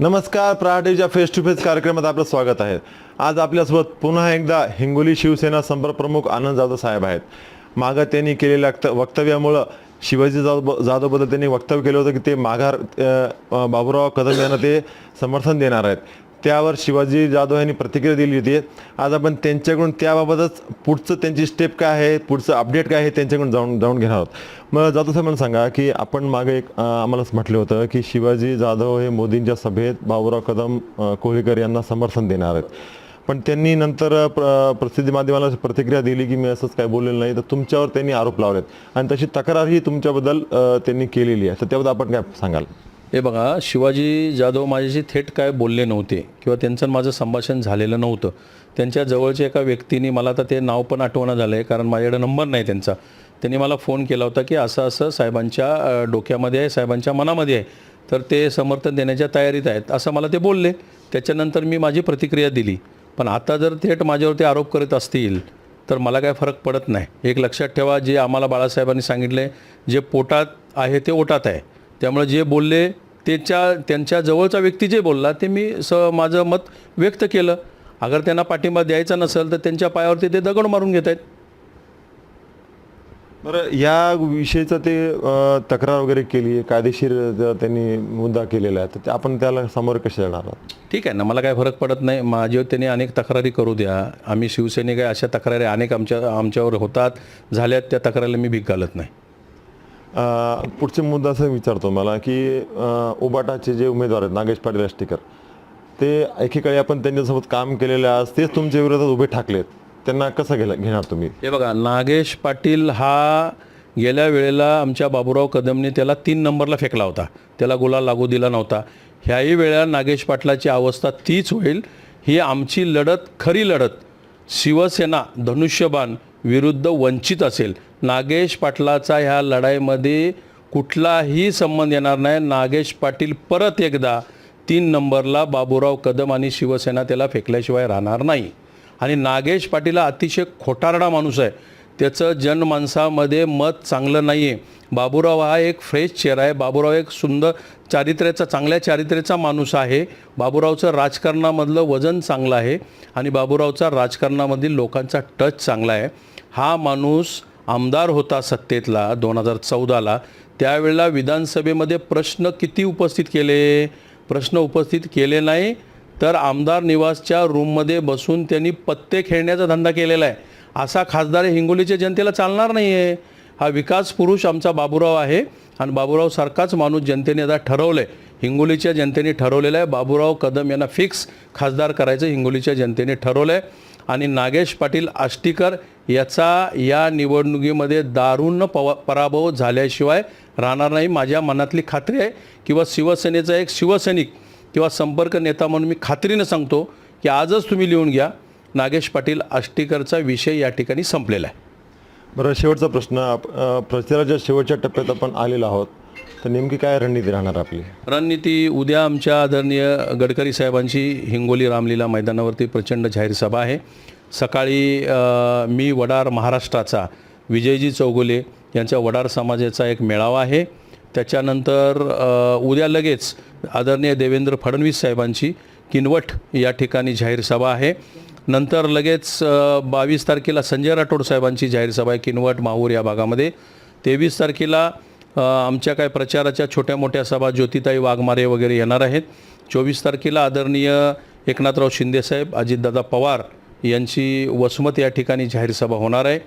नमस्कार पराठेच्या face to face कार्यक्रमात आपलं स्वागत आहे. आज आपल्यासोबत पुन्हा एकदा हिंगोली शिवसेना संपर्क प्रमुख आनंद जाधव साहेब आहेत. मागं त्यांनी केलेल्या वक्तव्यामुळं शिवाजी जाधव जाधवबद्दल त्यांनी वक्तव्य केलं होतं की ते माघार बाबुराव बाबूराव कदम यांना ते समर्थन देणार आहेत. त्यावर शिवाजी जाधव यांनी प्रतिक्रिया दिली होती. आज आपण त्यांच्याकडून त्याबाबतच पुढचं त्यांची स्टेप काय आहे पुढचं अपडेट काय आहे त्यांच्याकडून जाऊन जाऊन घेणार आहोत. मग जाधव साहेब मला सांगा की आपण मागे एक आम्हालाच म्हटलं होतं की शिवाजी जाधव हे मोदींच्या सभेत बाबुराव कदम कोळीकर यांना समर्थन देणार आहेत. पण त्यांनी नंतर प्र प्रसिद्धी माध्यमाला प्रतिक्रिया दिली की मी असंच काय बोललेलं नाही तर तुमच्यावर त्यांनी आरोप लावलेत. आणि तशी तक्रारही तुमच्याबद्दल त्यांनी केलेली आहे. तर त्याबद्दल आपण काय सांगाल? हे बघा शिवाजी जाधव माझ्याशी थेट काय बोलले नव्हते किंवा त्यांचं माझं संभाषण झालेलं नव्हतं त्यांच्या जवळच्या एका व्यक्तीने मला आता ते नाव पण आठवणं झालं आहे कारण माझ्याकडे नंबर नाही त्यांचा. त्यांनी मला फोन केला होता की असं असं साहेबांच्या डोक्यामध्ये आहे साहेबांच्या मनामध्ये आहे. तर ते समर्थन देण्याच्या तयारीत आहेत असं मला ते बोलले. त्याच्यानंतर मी माझी प्रतिक्रिया दिली. पण आता जर थेट माझ्यावरती आरोप करत असतील तर मला काय फरक पडत नाही. एक लक्षात ठेवा जे आम्हाला बाळासाहेबांनी सांगितले जे पोटात आहे ते ओटात आहे. त्यामुळे जे बोलले त्याच्या त्यांच्या जवळचा व्यक्ती जे बोलला ते मी स माझं मत व्यक्त केलं. अगर त्यांना पाठिंबा द्यायचा नसेल तर त्यांच्या पायावरती ते दगड मारून घेत आहेत. बरं या विषयीचं ते तक्रार वगैरे केली कायदेशीर ज- त्यांनी मुद्दा केलेला आहे तर ते आपण त्याला समोर कसे जाणार आहात? ठीक आहे ना मला काय फरक पडत नाही. माझ्यावर त्यांनी अनेक तक्रारी करू द्या. आम्ही शिवसैनिक आहे अशा तक्रारी अनेक आमच्या आमच्यावर होतात. झाल्यात त्या तक्रारीला मी भीक घालत नाही. पुढचे मुद्दा असं विचारतो मला की उबाटाचे जे उमेदवार आहेत नागेश पाटील आष्टीकर ते एकेकाळी आपण त्यांच्यासोबत काम केलेले आज तेच तुमच्या विरोधात उभे ठाकलेत. त्यांना कसं घेला घेणार तुम्ही? हे बघा नागेश पाटील हा गेल्या वेळेला आमच्या बाबूराव कदमने त्याला तीन नंबरला फेकला होता. त्याला गुलाल लागू दिला नव्हता. ह्याही वेळेला नागेश पाटलाची अवस्था तीच होईल. ही आमची लढत खरी लढत शिवसेना धनुष्यबाण विरुद्ध वंचित असेल. नागेश पाटलाचा ह्या लढाईमध्ये कुठलाही संबंध येणार नाही. नागेश पाटील परत एकदा तीन नंबरला बाबूराव कदम आणि शिवसेना त्याला फेकल्याशिवाय राहणार नाही. आणि नागेश पाटील हा अतिशय खोटारडा माणूस आहे. त्याचं जनमानसामध्ये मत चांगलं नाही आहे बाबूराव हा एक फ्रेश चेहरा आहे. बाबूराव एक सुंदर चारित्र्याचा चांगल्या चारित्र्याचा माणूस आहे. बाबूरावचं राजकारणामधलं वजन चांगलं आहे. आणि बाबूरावचा राजकारणामधील लोकांचा टच चांगला आहे. हा माणूस आमदार होता सत्तेतला दोन हजार चौदाला. त्यावेळेला विधानसभेमध्ये प्रश्न किती उपस्थित केले? प्रश्न उपस्थित केले नाही तर आमदार निवासच्या रूममध्ये बसून त्यांनी पत्ते खेळण्याचा धंदा केलेला आहे. असा खासदार हिंगोलीच्या जनतेला चालणार नाही आहे हा विकास पुरुष आमचा बाबूराव आहे आणि बाबूराव सारखाच माणूस जनतेने आता ठरवलं आहे हिंगोलीच्या जनतेने ठरवलेलं आहे. बाबूराव कदम यांना फिक्स खासदार करायचं हिंगोलीच्या जनतेने ठरवलं आहे आणि नागेश पाटील आष्टीकर याचा या निवडणुकीमध्ये दारुण पव पराभव झाल्याशिवाय राहणार नाही. माझ्या मनातली खात्री आहे किंवा शिवसेनेचा एक शिवसैनिक किंवा संपर्क नेता म्हणून मी खात्रीनं सांगतो की आजच तुम्ही लिहून घ्या. नागेश पाटील आष्टीकरचा विषय या ठिकाणी संपलेला आहे. बरं शेवटचा प्रश्न. आप- प्रचाराच्या शेवटच्या टप्प्यात आपण आलेलो आहोत. तर नेमकी काय रणनीती राहणार आपली? रणनीती उद्या आमच्या आदरणीय गडकरी साहेबांची हिंगोली रामलीला मैदानावरती प्रचंड जाहीर सभा आहे. सकाळी मी वडार महाराष्ट्राचा विजयजी चौगुले यांच्या वडार समाजाचा एक मेळावा आहे. त्याच्यानंतर उद्या लगेच आदरणीय देवेंद्र फडणवीस साहेबांची किनवट या ठिकाणी जाहीर सभा आहे. नंतर लगेच बावीस तारखेला संजय राठोड साहेबांची जाहीर सभा आहे किनवट माहूर या भागामध्ये. तेवीस तारखेला आमच्या काय प्रचाराच्या छोट्या मोठ्या सभा ज्योतिताई वाघमारे वगैरे येणार आहेत. चोवीस तारखेला आदरणीय एकनाथराव शिंदेसाहेब अजितदादा पवार यांची वसमत या ठिकाणी जाहीर सभा होणार आहे.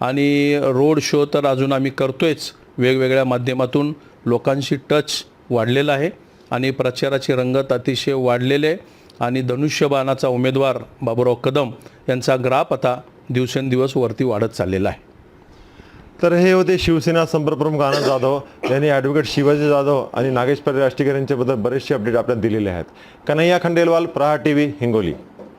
आणि रोड शो तर अजून आम्ही करतोयच. वेगवेगळ्या माध्यमातून लोकांशी टच वाढलेला आहे आणि प्रचाराची रंगत अतिशय वाढलेले आहे. आणि धनुष्यबाणाचा उमेदवार बाबुराव कदम यांचा ग्राफ आता दिवसेंदिवस वरती वाढत चाललेला आहे. तर हे होते शिवसेना संपर्कप्रमुख आनंद जाधव. यांनी ॲडव्होकेट शिवाजी जाधव आणि नागेश पाटील आष्टीकर यांच्याबद्दल बरेचसे अपडेट आपल्याला दिलेले आहेत. कन्हैया खंडेलवाल प्रहा टी व्ही हिंगोली.